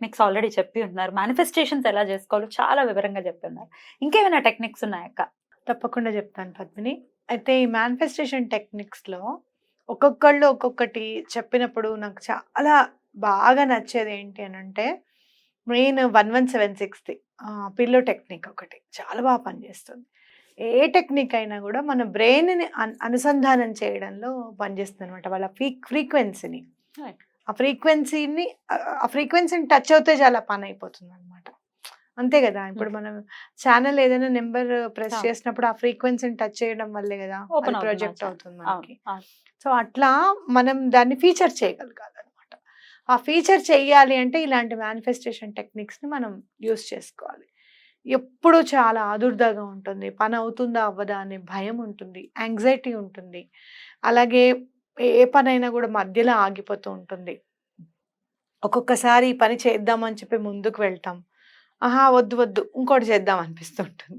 Techniques already చెప్పి ఉన్నారు. Manifestations ఎలా చేసుకోవాలో చాలా వివరంగా చెప్పి ఉన్నారు. ఇంకేమైనా టెక్నిక్స్ ఉన్నాయక్క తప్పకుండా చెప్తాను పద్మిని. అయితే ఈ మేనిఫెస్టేషన్ టెక్నిక్స్లో ఒక్కొక్కళ్ళు ఒక్కొక్కటి చెప్పినప్పుడు నాకు చాలా బాగా నచ్చేది ఏంటి అని అంటే మెయిన్ వన్ వన్ సెవెన్ సిక్స్ది పిల్లో టెక్నిక్ ఒకటి. చాలా బాగా పనిచేస్తుంది. ఏ టెక్నిక్ అయినా కూడా మన బ్రెయిన్ని అనుసంధానం చేయడంలో పనిచేస్తుంది అనమాట వాళ్ళ ఫ్రీ ఫ్రీక్వెన్సీని. ఆ ఫ్రీక్వెన్సీని ఆ ఫ్రీక్వెన్సీని టచ్ అవుతే చాలా పని అయిపోతుంది అనమాట అంతే కదా ఇప్పుడు మనం ఛానల్ ఏదైనా నెంబర్ ప్రెస్. చేసినప్పుడు ఆ ఫ్రీక్వెన్సీని టచ్ చేయడం వల్లే కదా ప్రొజెక్ట్ అవుతుంది మనకి. సో అట్లా మనం దాన్ని ఫీచర్ చేయగలగాలి అనమాట ఆ ఫీచర్ చేయాలి అంటే ఇలాంటి మేనిఫెస్టేషన్ టెక్నిక్స్ని మనం యూస్ చేసుకోవాలి. ఎప్పుడు చాలా ఆదుర్దాగా ఉంటుంది. పని అవుతుందా అవ్వదా అనే భయం ఉంటుంది. యాంగ్జైటీ ఉంటుంది. అలాగే ఏ పనైనా కూడా మధ్యలో ఆగిపోతూ ఉంటుంది. ఒక్కొక్కసారి ఈ పని చేద్దామని చెప్పి ముందుకు వెళ్తాం. ఆహా! వద్దు వద్దు ఇంకోటి చేద్దాం అనిపిస్తుంటుంది.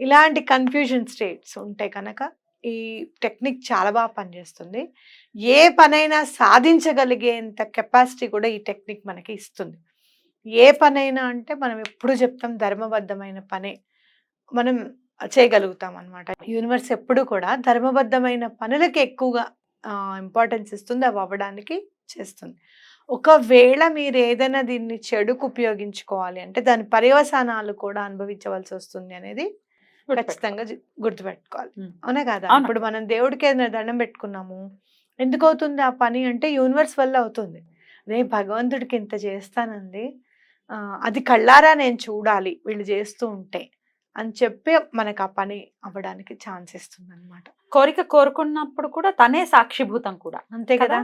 ఇలాంటి కన్ఫ్యూజన్ స్టేట్స్ ఉంటే కనుక ఈ టెక్నిక్ చాలా బాగా పనిచేస్తుంది. ఏ పనైనా సాధించగలిగేంత కెపాసిటీ కూడా ఈ టెక్నిక్ మనకి ఇస్తుంది. ఏ పనైనా అంటే మనం ఎప్పుడు చెప్తాం ధర్మబద్ధమైన పనే మనం చేయగలుగుతాం అనమాట యూనివర్స్ ఎప్పుడు కూడా ధర్మబద్ధమైన పనులకి ఎక్కువగా ఇంపార్టెన్స్ ఇస్తుంది అవి అవ్వడానికి చేస్తుంది. ఒకవేళ మీరు ఏదైనా దీన్ని చెడుకు ఉపయోగించుకోవాలి అంటే దాని పర్యవసానాలు కూడా అనుభవించవలసి వస్తుంది అనేది ఖచ్చితంగా గుర్తుపెట్టుకోవాలి. అవునా కదా. ఇప్పుడు మనం దేవుడికి ఏదైనా దండం పెట్టుకున్నాము ఎందుకు అవుతుంది ఆ పని అంటే యూనివర్స్ వల్ల అవుతుంది. రే భగవంతుడికి ఇంత చేస్తానంది ఆ, అది కళ్ళారా నేను చూడాలి వీళ్ళు చేస్తూ ఉంటే. అని చెప్పి మనకు ఆ పని అవ్వడానికి ఛాన్స్ ఇస్తుంది అనమాట కోరిక కోరుకున్నప్పుడు కూడా తనే సాక్షిభూతం కూడా. అంతే కదా?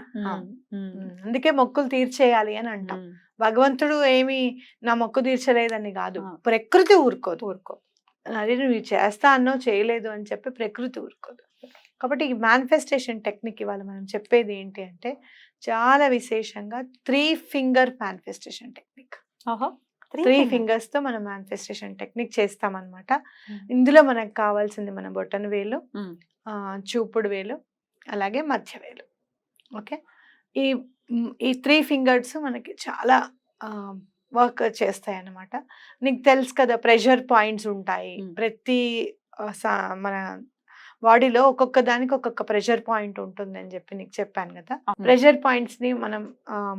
అందుకే మొక్కులు తీర్చేయాలి అని అంటాం. భగవంతుడు ఏమి నా మొక్కు తీర్చలేదని కాదు. ప్రకృతి ఊరుకోదు. ఊరుకో అదే నువ్వు చేస్తా అన్నో చేయలేదు అని చెప్పి ప్రకృతి ఊరుకోదు. కాబట్టి ఈ మేనిఫెస్టేషన్ టెక్నిక్ ఇవాళ మనం చెప్పేది ఏంటి అంటే చాలా విశేషంగా three finger manifestation technique three ఫింగర్స్తో మనం మేనిఫెస్టేషన్ టెక్నిక్ చేస్తామన్నమాట. ఇందులో మనకు కావాల్సింది మన బొటన వేలు చూపుడు వేలు అలాగే మధ్య వేలు. ఓకే? ఈ ఈ త్రీ ఫింగర్స్ మనకి చాలా వర్క్ చేస్తాయి అన్నమాట నీకు తెలుసు కదా ప్రెషర్ పాయింట్స్ ఉంటాయి. ప్రతి మన బాడీలో ఒక్కొక్క దానికి ఒక్కొక్క ప్రెషర్ పాయింట్ ఉంటుంది అని చెప్పి నీకు చెప్పాను కదా. ప్రెషర్ పాయింట్స్ని మనం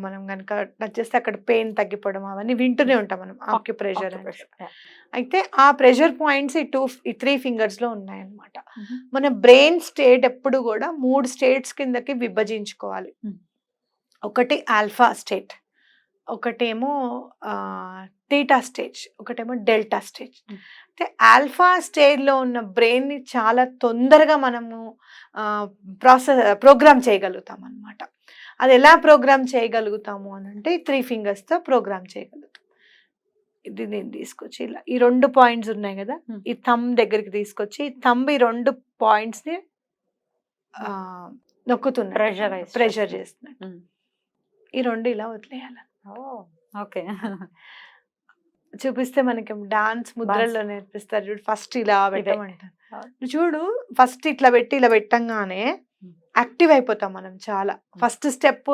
మనం కనుక టచ్ చేస్తే అక్కడ పెయిన్ తగ్గిపోవడం అవన్నీ వింటూనే ఉంటాం మనం ఆక్యు ప్రెషర్. అయితే ఆ ప్రెషర్ పాయింట్స్ ఈ టూ ఈ త్రీ ఫింగర్స్లో ఉన్నాయన్నమాట. మన బ్రెయిన్ స్టేట్ ఎప్పుడు కూడా మూడు స్టేట్స్ కిందకి విభజించుకోవాలి. ఒకటి ఆల్ఫా స్టేట్ ఒకటేమో టీటా స్టేజ్ ఒకటేమో డెల్టా స్టేజ్. అయితే ఆల్ఫా స్టేజ్లో ఉన్న బ్రెయిన్ని చాలా తొందరగా మనము ప్రాసెస్ ప్రోగ్రామ్ చేయగలుగుతాం అనమాట అది ఎలా ప్రోగ్రామ్ చేయగలుగుతాము అని అంటే త్రీ ఫింగర్స్తో ప్రోగ్రామ్ చేయగలుగుతాం. ఇది నేను తీసుకొచ్చి ఇలా ఈ రెండు పాయింట్స్ ఉన్నాయి కదా. ఈ థమ్ దగ్గరికి తీసుకొచ్చి ఈ థంబ్ ఈ రెండు పాయింట్స్ని నొక్కుతున్నాడు Pressurize ప్రెషర్ చేస్తున్నాడు. ఈ రెండు ఇలా వదిలేయాలి. ఓకే. చూపిస్తే మనకి డాన్స్ ముద్రల్లో నేర్పిస్తారు చూడు ఫస్ట్ ఇలా పెట్టమంటారు. చూడు ఫస్ట్ ఇట్లా పెట్టి ఇలా పెట్టంగానే. యాక్టివ్ అయిపోతాం మనం చాలా. ఫస్ట్ స్టెప్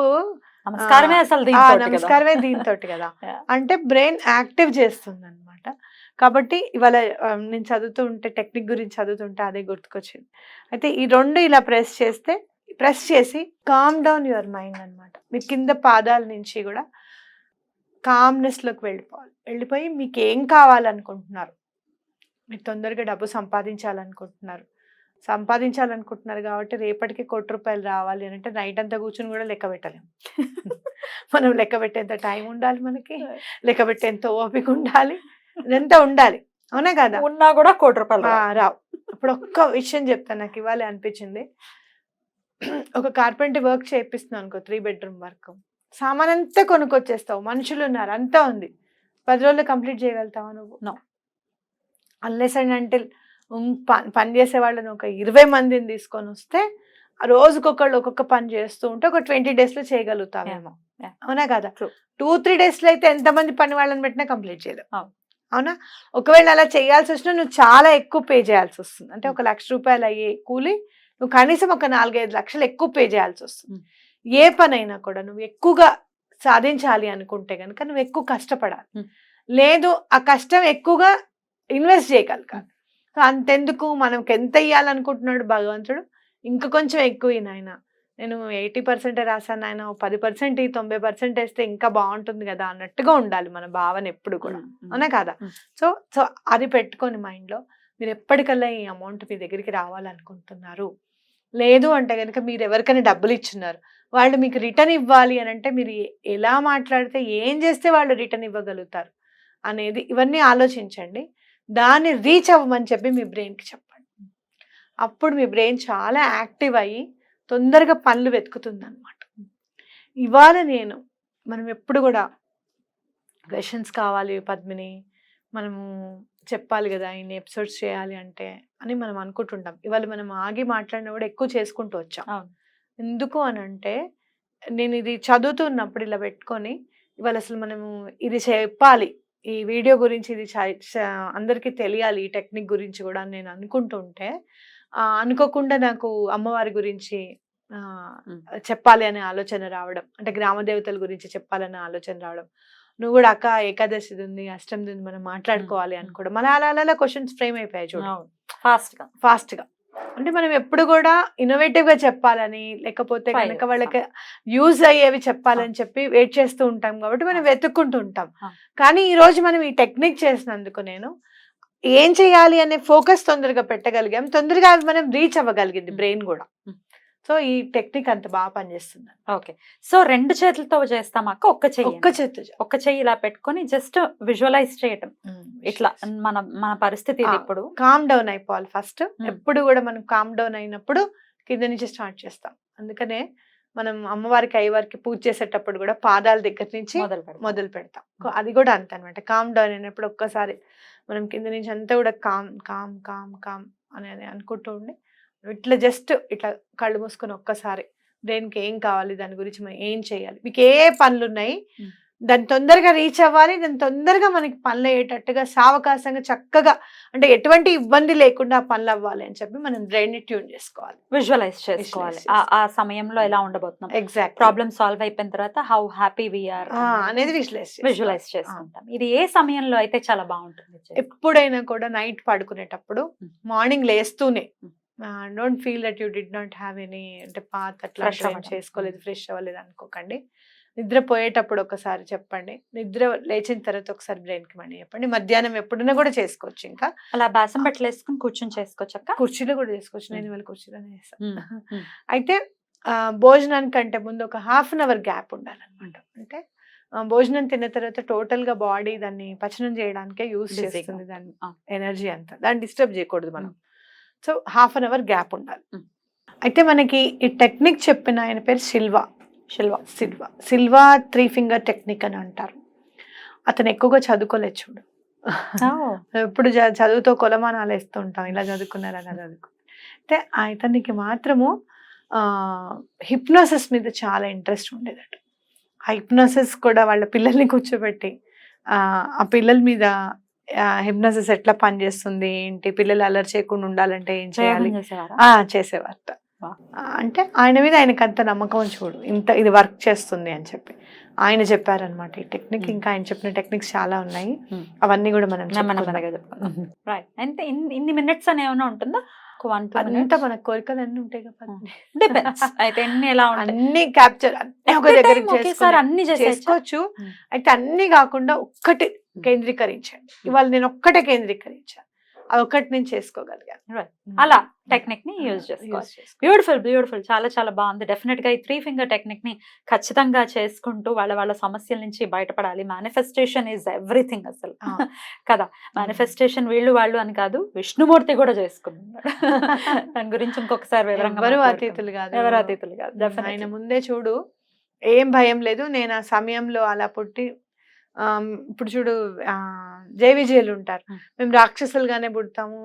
నమస్కారమే అసలు దీంతో కదా. నమస్కారమే దీంతో కదా. అంటే బ్రెయిన్ యాక్టివ్ చేస్తుంది అనమాట కాబట్టి ఇవాళ నేను చదువుతూ ఉంటే టెక్నిక్ గురించి చదువుతుంటే అదే గుర్తుకొచ్చింది. అయితే ఈ రెండు ఇలా ప్రెస్ చేస్తే ప్రెస్ చేసి కామ్ డౌన్ యువర్ మైండ్ అన్నమాట. మీరు కింద పాదాల నుంచి కూడా calmness లోకి వెళ్ళిపోవాలి వెళ్ళిపోయి మీకు ఏం కావాలనుకుంటున్నారు? మీరు తొందరగా డబ్బు సంపాదించాలనుకుంటున్నారు. సంపాదించాలనుకుంటున్నారు కాబట్టి రేపటికి కోటి రూపాయలు రావాలి అని అంటే నైట్ అంతా కూర్చుని కూడా లెక్క పెట్టలేము మనం లెక్క పెట్టేంత టైం ఉండాలి మనకి లెక్క పెట్టేంత ఓపిక ఉండాలి ఇదంతా ఉండాలి. అవునా కదా? ఉన్నా కూడా కోటి రూపాయలు రావు. ఇప్పుడు ఒక్క విషయం చెప్తాను నాకు ఇవ్వాలి అనిపించింది. ఒక కార్పెంటర్ వర్క్ చేపిస్తున్నావు అనుకో త్రీ బెడ్రూమ్ వర్క్ సామాన్ అంతా కొనుక్కొచ్చేస్తావు. మనుషులు ఉన్నారు అంతా ఉంది. పది రోజులు కంప్లీట్ చేయగలుగుతావా నువ్వు? No. అన్లెస్ అండ్ అంటే పని చేసే వాళ్ళని ఒక ఇరవై మందిని తీసుకొని వస్తే ఆ రోజుకొకళ్ళు ఒక్కొక్క పని చేస్తూ ఉంటే ఒక ట్వంటీ డేస్లో చేయగలుగుతావేమో. అవునా కదా. టూ త్రీ డేస్లో అయితే ఎంతమంది పని వాళ్ళని పెట్టినా కంప్లీట్ చేయలేవు. అవును. ఒకవేళ అలా చేయాల్సి వచ్చినా నువ్వు చాలా ఎక్కువ పే చేయాల్సి వస్తుంది. అంటే ఒక లక్ష రూపాయలు అయ్యే కూలి నువ్వు కనీసం ఒక నాలుగైదు లక్షలు ఎక్కువ పే చేయాల్సి వస్తుంది. ఏ పనైనా కూడా నువ్వు ఎక్కువగా సాధించాలి అనుకుంటే కనుక నువ్వు ఎక్కువ కష్టపడాలి. లేదు ఆ కష్టం ఎక్కువగా ఇన్వెస్ట్ చేయగలగాలి సో అంతెందుకు? మనకి ఎంత ఇవ్వాలనుకుంటున్నాడు భగవంతుడు? ఇంకా కొంచెం ఎక్కువ నాయన. నేను ఎయిటీ పర్సెంట్ రాశాను ఆయన పది పర్సెంట్ ఈ తొంభై పర్సెంట్ వేస్తే ఇంకా బాగుంటుంది కదా అన్నట్టుగా ఉండాలి మన భావన ఎప్పుడు కూడా. అవునా కాదా. సో సో అది పెట్టుకొని మైండ్లో మీరు ఎప్పటికల్లా ఈ అమౌంట్ మీ దగ్గరికి రావాలనుకుంటున్నారు. లేదు అంటే కనుక మీరు ఎవరికైనా డబ్బులు ఇచ్చున్నారు. వాళ్ళు మీకు రిటర్న్ ఇవ్వాలి అని అంటే మీరు ఎలా మాట్లాడితే ఏం చేస్తే వాళ్ళు రిటర్న్ ఇవ్వగలుగుతారు అనేది ఇవన్నీ ఆలోచించండి. దాన్ని రీచ్ అవ్వమని చెప్పి మీ బ్రెయిన్కి చెప్పండి. అప్పుడు మీ బ్రెయిన్ చాలా యాక్టివ్ అయ్యి తొందరగా పనులు వెతుకుతుంది అనమాట ఇవాళ నేను మనం ఎప్పుడు కూడా క్వశ్చన్స్ కావాలి పద్మిని మనము చెప్పాలి కదా ఇన్ని ఎపిసోడ్స్ చేయాలి అంటే అని మనం అనుకుంటుంటాం. ఇవాళ మనం ఆగి మాట్లాడినా కూడా ఎక్కువ చేసుకుంటూ వచ్చాం. ఎందుకు అని అంటే నేను ఇది చదువుతున్నప్పుడు ఇలా పెట్టుకొని ఇవాళ అసలు మనము ఇది చెప్పాలి. ఈ వీడియో గురించి ఇది అందరికీ తెలియాలి ఈ టెక్నిక్ గురించి కూడా నేను అనుకుంటుంటే అనుకోకుండా నాకు అమ్మవారి గురించి. చెప్పాలి అనే ఆలోచన రావడం అంటే గ్రామ దేవతల గురించి చెప్పాలనే ఆలోచన రావడం. నువ్వు కూడా అక్క ఏకాదశిది ఉంది అష్టమిది ఉంది మనం మాట్లాడుకోవాలి. అనుకోవడం. అలా అలా అలా క్వశ్చన్స్ ఫ్రేమ్ అయిపోయాయి చూడు. గా ఫాస్ట్గా అంటే మనం ఎప్పుడు కూడా ఇన్నోవేటివ్గా చెప్పాలని లేకపోతే. కనుక వాళ్ళకి యూజ్ అయ్యేవి చెప్పాలని చెప్పి వెయిట్ చేస్తూ ఉంటాం కాబట్టి మనం. వెతుక్కుంటూ ఉంటాం. కానీ ఈ రోజు మనం ఈ టెక్నిక్ చేసినందుకు నేను ఏం చేయాలి అనే ఫోకస్ తొందరగా పెట్టగలిగాం తొందరగా అవి మనం రీచ్ అవ్వగలిగింది. బ్రెయిన్ కూడా. సో ఈ టెక్నిక్ అంత బాగా పనిచేస్తుంది ఓకే. సో రెండు చేతులతో చేస్తాం అక్క ఒక్క చెయ్యి ఒక్క చాలు. ఒక్క చెయ్యి ఇలా పెట్టుకొని జస్ట్ విజువలైజ్ చేయటం. ఇట్లా మన మన పరిస్థితి. ఇప్పుడు. కామ్ డౌన్ అయిపోవాలి ఫస్ట్. ఎప్పుడు కూడా మనం కామ్ డౌన్ అయినప్పుడు కింద నుంచి స్టార్ట్ చేస్తాం. అందుకనే మనం అమ్మవారికి అయ్యవారికి పూజ చేసేటప్పుడు కూడా పాదాల దగ్గర నుంచి మొదలు పెడతాం. అది కూడా అంత అనమాట కామ్ డౌన్ అయినప్పుడు ఒక్కసారి మనం కింద నుంచి అంతా కూడా కామ్ కామ్ కామ్ కామ్ అని అనుకుంటూ ఉండి ఇట్లా జస్ట్ ఇట్లా కళ్ళు మూసుకొని ఒక్కసారి దేనికి ఏం కావాలి? దాని గురించి మనం ఏం చేయాలి? మీకు ఏ పనులు ఉన్నాయి. దాన్ని తొందరగా రీచ్ అవ్వాలి దాన్ని తొందరగా మనకి పనులు అయ్యేటట్టుగా సావకాశంగా చక్కగా అంటే ఎటువంటి ఇబ్బంది లేకుండా పనులు అవ్వాలి అని చెప్పి మనం బ్రెయిన్ ట్యూన్ చేసుకోవాలి. విజువలైజ్ చేసుకోవాలి. ఆ- ఆ సమయంలో ఎలా ఉండబోతున్నాం? ఎగ్జాక్ట్ ప్రాబ్లమ్ సాల్వ్ అయిపోయిన తర్వాత హౌ హ్యాపీ వీఆర్ అనేది విజువలైజ్ విజువలైజ్ చేసుకుంటాం. ఇది ఏ సమయంలో అయితే చాలా బాగుంటుంది ఎప్పుడైనా కూడా నైట్ పడుకునేటప్పుడు. మార్నింగ్ లేస్తూనే. Don't feel that you did not have any అంటే పాత అట్లా. చేసుకోలేదు ఫ్రెష్ అవ్వలేదు అనుకోకండి. నిద్ర పోయేటప్పుడు ఒకసారి చెప్పండి. నిద్ర లేచిన తర్వాత ఒకసారి బ్రెయిన్కి మనీ చెప్పండి. మధ్యాహ్నం ఎప్పుడైనా కూడా చేసుకోవచ్చు ఇంకా. అలా బాసం బట్టలు వేసుకుని కూర్చొని చేసుకోవచ్చు అక్క? కుర్చీలో కూడా చేసుకోవచ్చు. నేను ఇవాళ కుర్చీలోనే చేస్తాను Mm. Mm. అయితే భోజనానికంటే ముందు ఒక హాఫ్ అన్ అవర్ గ్యాప్ ఉండాలన్నమాట. అంటే భోజనం తిన్న తర్వాత టోటల్గా బాడీ దాన్ని పచనం చేయడానికే యూజ్ చేస్తుంది దాని ఆ. ఎనర్జీ అంతా. దాన్ని డిస్టర్బ్ చేయకూడదు మనం. So half an hour gap ఉండాలి. అయితే మనకి ఈ టెక్నిక్ చెప్పిన ఆయన పేరు Silva. Silva Silva. Silva three finger technique అని అంటారు. అతను ఎక్కువగా చదువుకోలేదు చూడు. ఎప్పుడు చదువుతో కొలమానాలు వేస్తూ ఉంటాం ఇలా చదువుకున్నారు అలా చదువుకున్నారు అయితే అతనికి మాత్రము హిప్నోసిస్ మీద చాలా ఇంట్రెస్ట్ ఉండేదట. ఆ హిప్నోసిస్ కూడా వాళ్ళ పిల్లల్ని కూర్చోబెట్టి ఆ పిల్లల మీద హిప్నోసిస్ ఎట్లా పనిచేస్తుంది ఏంటి? పిల్లలు అలర్ చేయకుండా ఉండాలంటే ఏం చేయాలి? చేసేవారట. అంటే ఆయన మీద ఆయనకు అంత నమ్మకం చూడు. ఇంత ఇది వర్క్ చేస్తుంది అని చెప్పి. ఆయన చెప్పారనమాట ఈ టెక్నిక్. ఇంకా ఆయన చెప్పిన టెక్నిక్స్ చాలా ఉన్నాయి. అవన్నీ కూడా మనం రైట్ అంటే ఇన్ని- మినిట్స్ అని ఏమైనా ఉంటుందా? అంతా మన కోరికలు అన్ని ఉంటాయి అయితే ఎన్ని ఎలా అన్ని క్యాప్చర్ అన్ని ఒక దగ్గర అన్ని? చేసుకోవచ్చు. అయితే అన్ని కాకుండా ఒక్కటి కేంద్రీకరించండి ఇవాళ నేను ఒక్కటే కేంద్రీకరించాను. ఒకటి నేను చేసుకోగలిగాను. అలా టెక్నిక్ని యూజ్ చేసుకోవాలి. బ్యూటిఫుల్ బ్యూటిఫుల్ చాలా చాలా బాగుంది. డెఫినెట్గా ఈ త్రీ ఫింగర్ టెక్నిక్ని ఖచ్చితంగా చేసుకుంటూ వాళ్ళ వాళ్ళ సమస్యల నుంచి బయటపడాలి. మేనిఫెస్టేషన్ ఈజ్ ఎవ్రీథింగ్ అసలు. కదా? మేనిఫెస్టేషన్ వీళ్ళు వాళ్ళు అని కాదు విష్ణుమూర్తి కూడా చేసుకున్నాడు దాని గురించి ఇంకొకసారి వివరంగా. అతీతులు కాదు. ఎవరు అతీతులు కాదు. ఆయన. ముందే చూడు ఏం భయం లేదు. నేను ఆ సమయంలో అలా పుట్టి ఇప్పుడు చూడు ఆ, జై విజయులు ఉంటారు. మేము రాక్షసులుగానే పుడతాము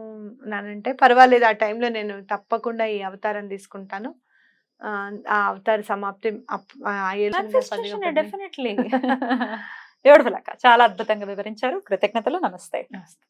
నానంటే పర్వాలేదు ఆ టైంలో నేను తప్పకుండా ఈ అవతారం తీసుకుంటాను. ఆ, అవతార సమాప్తి చాలా అద్భుతంగా వివరించారు. కృతజ్ఞతలు. నమస్తే. నమస్తే.